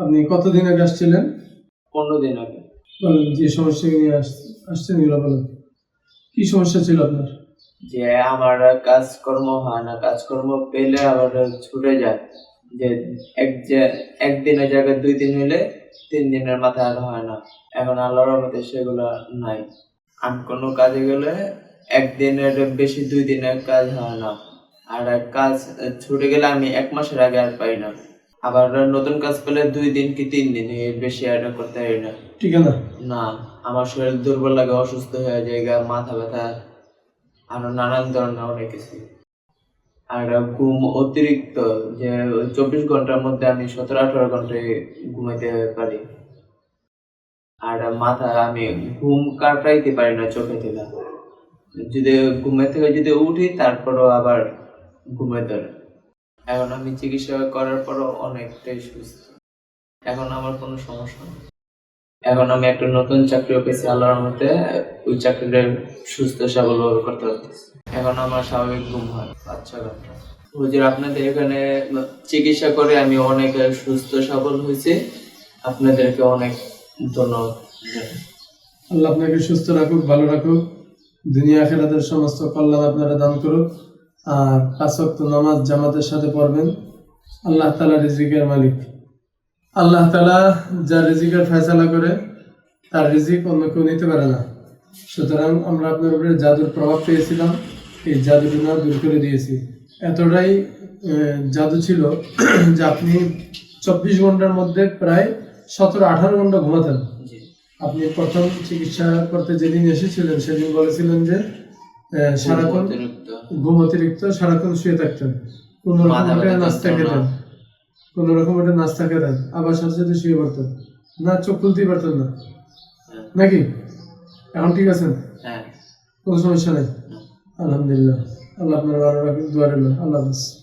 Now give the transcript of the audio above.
আপনি কতদিন আগে আসছিলেন? পনেরো দিন আগে। বলেন যে সমস্যা নিয়ে আস- আসছেন এগুলো বলেন। কি সমস্যা ছিল আপনার? যে আমার কাজকর্ম হয় না কাজকর্ম পেলে আবার ছুটে যায়। যে এক যে একদিনের জায়গায় দুই দিন হইলে তিন দিনের মাথায় আর হয় না। এখন আল্লাহর রহমতে সেগুলো নাই। আমি কোনো কাজে গেলে একদিনের বেশি দুই দিনের কাজ হয় না। আর কাজ ছুটে গেলে আমি এক মাসের আগে আর পাই না। আবার নতুন কাজ পেলে দুই দিন কি তিন দিন এর বেশি আর করতে পারি না। ঠিক না না আমার শরীর দুর্বল লাগে অসুস্থ হয়ে যায় মাথা ব্যথা আরও নানান ধরনের অনেক কিছু। আর ঘুম অতিরিক্ত যে চব্বিশ ঘণ্টার মধ্যে আমি সতেরো আঠারো ঘন্টায় ঘুমাইতে পারি। আর মাথা আমি ঘুম কাটাইতে পারি না চোখে থেকে যদি ঘুমের থেকে যদি উঠি তারপরও আবার ঘুমে ধরে এখন আমি চিকিৎসা করার পরও অনেকটাই সুস্থ। এখন আমার কোনো সমস্যা নেই। এখন আমি একটা নতুন চাকরি পেয়েছি আল্লাহর রহমতে, ওই চাকরিটা সুস্থ স্বাবলম্বী করতে পারতেছি। এখন আমার স্বাভাবিক ঘুম হয় পাঁচ ছ ঘণ্টা। হুজুর, আপনাদের এখানে চিকিৎসা করে আমি অনেক সুস্থ, সবল হয়েছি। আপনাদেরকে অনেক ধন্যবাদ। আল্লাহ আপনাকে সুস্থ রাখুক, ভালো রাখুক। দুনিয়া খেলাদের সমস্ত কল্যাণ আপনারা দান করুক। আর পাঁচ ওয়াক্ত নামাজ জামাতের সাথে পড়বেন। আল্লাহ তালা রিজিকের মালিক। আল্লাহ তালা যা রিজিকের ফয়সালা করে তার রিজিক অন্য কেউ নিতে পারে না। সুতরাং আমরা আপনার উপরে জাদুর প্রভাব পেয়েছিলাম এই জাদুটি না দূর করে দিয়েছি। এতটাই জাদু ছিল যে আপনি চব্বিশ ঘণ্টার মধ্যে প্রায় সতেরো আঠারো ঘণ্টা ঘুমাতেন। আপনি প্রথম চিকিৎসা করতে যেদিন এসেছিলেন সেদিন বলেছিলেন যে সারাক্ষণ ঘুম অতিরিক্ত সারাক্ষণ শুয়ে থাকতেন। কোন রকম ব্যথা নাস্তা। খেতেন। কোন রকম নাস্তা খেতেন। আবার সাথে সাথে শুয়ে পড়তেন। না চোখ খুলতেই পারতেন না। হ্যাঁ, নাকি? এখন ঠিক আছেন? হ্যাঁ। কোনো সমস্যা নেই? আলহামদুলিল্লাহ। আল্লাহ আপনার ভালো রাখুন দোয়া রইল। আল্লাহ হাফিজ।